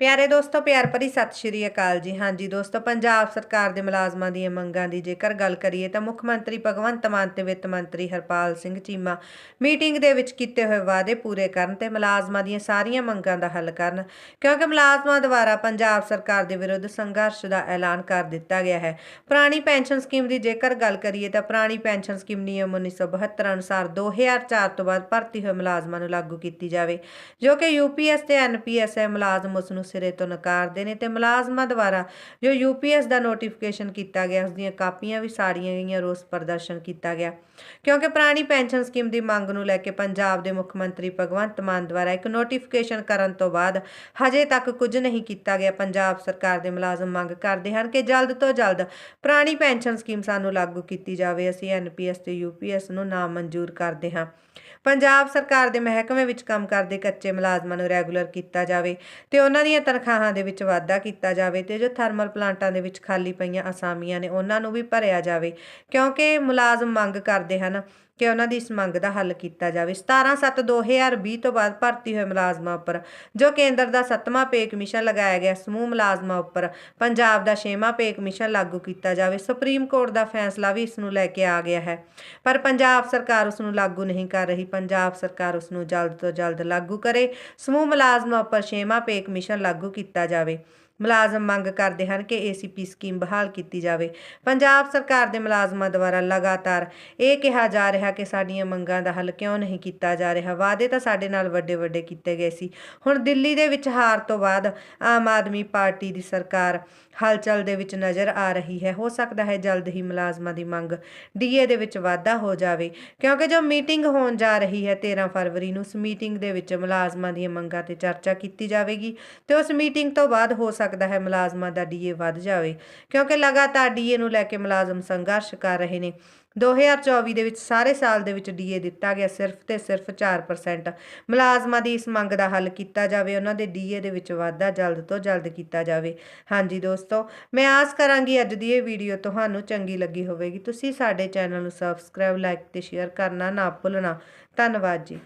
ਪਿਆਰੇ ਦੋਸਤੋ, ਪਿਆਰ ਭਰੀ ਸਤਿ ਸ਼੍ਰੀ ਅਕਾਲ ਜੀ। ਹਾਂਜੀ ਦੋਸਤੋ, ਪੰਜਾਬ ਸਰਕਾਰ ਦੇ ਮੁਲਾਜ਼ਮਾਂ ਦੀਆਂ ਮੰਗਾਂ ਦੀ ਜੇਕਰ ਗੱਲ ਕਰੀਏ ਤਾਂ ਮੁੱਖ ਮੰਤਰੀ ਭਗਵੰਤ ਮਾਨ ਤੇ ਵਿੱਤ ਮੰਤਰੀ ਹਰਪਾਲ ਸਿੰਘ ਚੀਮਾ ਮੀਟਿੰਗ ਦੇ ਵਿੱਚ ਕੀਤੇ ਹੋਏ ਵਾਅਦੇ ਪੂਰੇ ਕਰਨ ਤੇ ਮੁਲਾਜ਼ਮਾਂ ਦੀਆਂ ਸਾਰੀਆਂ ਮੰਗਾਂ ਦਾ ਹੱਲ ਕਰਨ, ਕਿਉਂਕਿ ਮੁਲਾਜ਼ਮਾਂ ਦੁਆਰਾ ਪੰਜਾਬ ਸਰਕਾਰ ਦੇ ਵਿਰੁੱਧ ਸੰਘਰਸ਼ ਦਾ ਐਲਾਨ ਕਰ ਦਿੱਤਾ ਗਿਆ ਹੈ। ਪੁਰਾਣੀ ਪੈਨਸ਼ਨ ਸਕੀਮ ਦੀ ਜੇਕਰ ਗੱਲ ਕਰੀਏ ਤਾਂ ਪੁਰਾਣੀ ਪੈਨਸ਼ਨ ਸਕੀਮ ਨਿਯਮ 1972 ਅਨੁਸਾਰ 2004 ਤੋਂ ਬਾਅਦ ਭਰਤੀ ਹੋਏ ਮੁਲਾਜ਼ਮਾਂ ਨੂੰ ਲਾਗੂ ਕੀਤੀ ਜਾਵੇ, ਜੋ ਕਿ ਯੂਪੀਐਸ ਤੇ ਐਨਪੀਐਸ ਹੈ ਮੁਲਾਜ਼ਮ ਉਸ ਨੂੰ ਸਿਰੇ ਤੋਂ ਨਕਾਰਦੇ ਨੇ ਤੇ ਮੁਲਾਜ਼ਮਾਂ ਦੁਆਰਾ ਜੋ ਯੂਪੀਐਸ ਦਾ ਨੋਟੀਫਿਕੇਸ਼ਨ ਕੀਤਾ ਗਿਆ ਉਸ ਦੀਆਂ ਕਾਪੀਆਂ ਵੀ ਸਾੜੀਆਂ ਗਈਆਂ, ਰੋਸ ਪ੍ਰਦਰਸ਼ਨ ਕੀਤਾ ਗਿਆ। ਕਿਉਂਕਿ ਪੁਰਾਣੀ ਪੈਨਸ਼ਨ ਸਕੀਮ ਦੀ ਮੰਗ ਨੂੰ ਲੈ ਕੇ ਪੰਜਾਬ ਦੇ ਮੁੱਖ ਮੰਤਰੀ ਭਗਵੰਤ ਮਾਨ ਦੁਆਰਾ ਇੱਕ ਨੋਟੀਫਿਕੇਸ਼ਨ ਕਰਨ ਤੋਂ ਬਾਅਦ ਹਜੇ ਤੱਕ ਕੁਝ ਨਹੀਂ ਕੀਤਾ ਗਿਆ। ਪੰਜਾਬ ਸਰਕਾਰ ਦੇ ਮੁਲਾਜ਼ਮ ਮੰਗ ਕਰਦੇ ਹਨ ਕਿ ਜਲਦ ਤੋਂ ਜਲਦ ਪੁਰਾਣੀ ਪੈਨਸ਼ਨ ਸਕੀਮ ਸਾਨੂੰ ਲਾਗੂ ਕੀਤੀ ਜਾਵੇ। ਅਸੀਂ ਐਨਪੀਐਸ ਤੇ ਯੂਪੀਐਸ ਨੂੰ ਨਾ ਮਨਜ਼ੂਰ ਕਰਦੇ ਹਾਂ। ਪੰਜਾਬ ਸਰਕਾਰ ਦੇ ਮਹਿਕਮੇ ਵਿੱਚ ਕੰਮ ਕਰਦੇ ਕੱਚੇ ਮੁਲਾਜ਼ਮਾਂ ਨੂੰ ਰੈਗੂਲਰ ਕੀਤਾ ਜਾਵੇ ਤੇ ਉਹਨਾਂ ਦੀ ਦੀਆਂ ਤਨਖਾਹਾਂ ਦੇ ਵਿੱਚ ਵਾਧਾ ਕੀਤਾ ਜਾਵੇ ਤੇ ਜੋ ਥਰਮਲ ਪਲਾਂਟਾਂ ਦੇ ਵਿੱਚ ਖਾਲੀ ਪਈਆਂ ਅਸਾਮੀਆਂ ਨੇ ਉਹਨਾਂ ਨੂੰ ਵੀ ਭਰਿਆ ਜਾਵੇ, ਕਿਉਂਕਿ ਮੁਲਾਜ਼ਮ ਮੰਗ ਕਰਦੇ ਹਨ ਕਿ ਉਹਨਾਂ ਦੀ ਇਸ ਮੰਗ ਦਾ ਹੱਲ ਕੀਤਾ ਜਾਵੇ। 17/7/2020 ਤੋਂ ਬਾਅਦ ਭਰਤੀ ਹੋਏ ਮੁਲਾਜ਼ਮਾਂ ਉੱਪਰ, ਜੋ ਕੇਂਦਰ ਦਾ 7ਵਾਂ ਪੇ ਕਮਿਸ਼ਨ ਲਗਾਇਆ ਗਿਆ, ਸਮੂਹ ਮੁਲਾਜ਼ਮਾਂ ਉੱਪਰ ਪੰਜਾਬ ਦਾ 6ਵਾਂ ਪੇ ਕਮਿਸ਼ਨ ਲਾਗੂ ਕੀਤਾ ਜਾਵੇ। ਸੁਪਰੀਮ ਕੋਰਟ ਦਾ ਫੈਸਲਾ ਵੀ ਇਸ ਨੂੰ ਲੈ ਕੇ ਆ ਗਿਆ ਹੈ। ਪਰ ਪੰਜਾਬ ਸਰਕਾਰ ਉਸ ਨੂੰ ਲਾਗੂ ਨਹੀਂ ਕਰ ਰਹੀ। ਪੰਜਾਬ ਸਰਕਾਰ ਉਸ ਨੂੰ ਜਲਦ ਤੋਂ ਜਲਦ ਲਾਗੂ ਕਰੇ। ਸਮੂਹ ਮੁਲਾਜ਼ਮਾਂ ਉੱਪਰ 6ਵਾਂ ਪੇ ਕਮਿਸ਼ਨ ਲਾਗੂ ਕੀਤਾ ਜਾਵੇ। ਮੁਲਾਜ਼ਮ ਮੰਗ ਕਰਦੇ ਹਨ ਕਿ ਏਸੀਪੀ ਸਕੀਮ ਬਹਾਲ ਕੀਤੀ ਜਾਵੇ। ਪੰਜਾਬ ਸਰਕਾਰ ਦੇ ਮੁਲਾਜ਼ਮਾਂ ਦੁਆਰਾ ਲਗਾਤਾਰ ਇਹ ਕਿਹਾ ਜਾ ਰਿਹਾ ਕਿ ਸਾਡੀਆਂ ਮੰਗਾਂ ਦਾ ਹੱਲ ਕਿਉਂ ਨਹੀਂ ਕੀਤਾ ਜਾ ਰਿਹਾ। ਵਾਅਦੇ ਤਾਂ ਸਾਡੇ ਨਾਲ ਵੱਡੇ ਵੱਡੇ ਕੀਤੇ ਗਏ ਸੀ। ਹੁਣ ਦਿੱਲੀ ਦੇ ਵਿੱਚ ਹਾਰ ਤੋਂ ਬਾਅਦ ਆਮ ਆਦਮੀ ਪਾਰਟੀ ਦੀ ਸਰਕਾਰ ਹਲਚਲ ਦੇ ਵਿੱਚ ਨਜ਼ਰ ਆ ਰਹੀ ਹੈ। ਹੋ ਸਕਦਾ ਹੈ ਜਲਦ ਹੀ ਮੁਲਾਜ਼ਮਾਂ ਦੀ ਮੰਗ ਡੀਏ ਦੇ ਵਿੱਚ ਵਾਧਾ ਹੋ ਜਾਵੇ। ਕਿਉਂਕਿ ਜੋ ਮੀਟਿੰਗ ਹੋਣ ਜਾ ਰਹੀ ਹੈ 13 ਫਰਵਰੀ ਨੂੰ, ਉਸ ਮੀਟਿੰਗ ਦੇ ਵਿੱਚ ਮੁਲਾਜ਼ਮਾਂ ਦੀਆਂ ਮੰਗਾਂ ਤੇ ਚਰਚਾ ਕੀਤੀ ਜਾਵੇਗੀ ਤੇ ਉਸ ਮੀਟਿੰਗ ਤੋਂ ਬਾਅਦ ਹੋ ਸਕਦਾ ਹੈ ਮੁਲਾਜ਼ਮਾਂ ਦਾ ਡੀਏ ਵੱਧ ਜਾਵੇ, ਕਿਉਂਕਿ ਲਗਾਤਾਰ ਡੀਏ ਨੂੰ ਲੈ ਕੇ ਮੁਲਾਜ਼ਮ ਸੰਘਰਸ਼ ਕਰ ਰਹੇ ਨੇ। 2024 ਦੇ ਵਿੱਚ ਸਾਰੇ ਸਾਲ ਦੇ ਵਿੱਚ ਡੀਏ ਦਿੱਤਾ ਗਿਆ ਸਿਰਫ ਤੇ ਸਿਰਫ 4% ਮੁਲਾਜ਼ਮਾਂ ਦੀ ਇਸ ਮੰਗ ਦਾ ਹੱਲ ਕੀਤਾ ਜਾਵੇ, ਉਹਨਾਂ ਦੇ ਡੀਏ ਦੇ ਵਿੱਚ ਵਾਧਾ ਜਲਦ ਤੋਂ ਜਲਦ ਕੀਤਾ ਜਾਵੇ। ਹਾਂਜੀ ਦੋਸਤੋ, ਮੈਂ ਆਸ ਕਰਾਂਗੀ ਅੱਜ ਦੀ ਇਹ ਵੀਡੀਓ ਤੁਹਾਨੂੰ ਚੰਗੀ ਲੱਗੀ ਹੋਵੇਗੀ। ਤੁਸੀਂ ਸਾਡੇ ਚੈਨਲ ਨੂੰ ਸਬਸਕ੍ਰਾਈਬ ਲਾਈਕ ਤੇ ਸ਼ੇਅਰ ਕਰਨਾ ਨਾ ਭੁੱਲਣਾ। ਧੰਨਵਾਦ ਜੀ।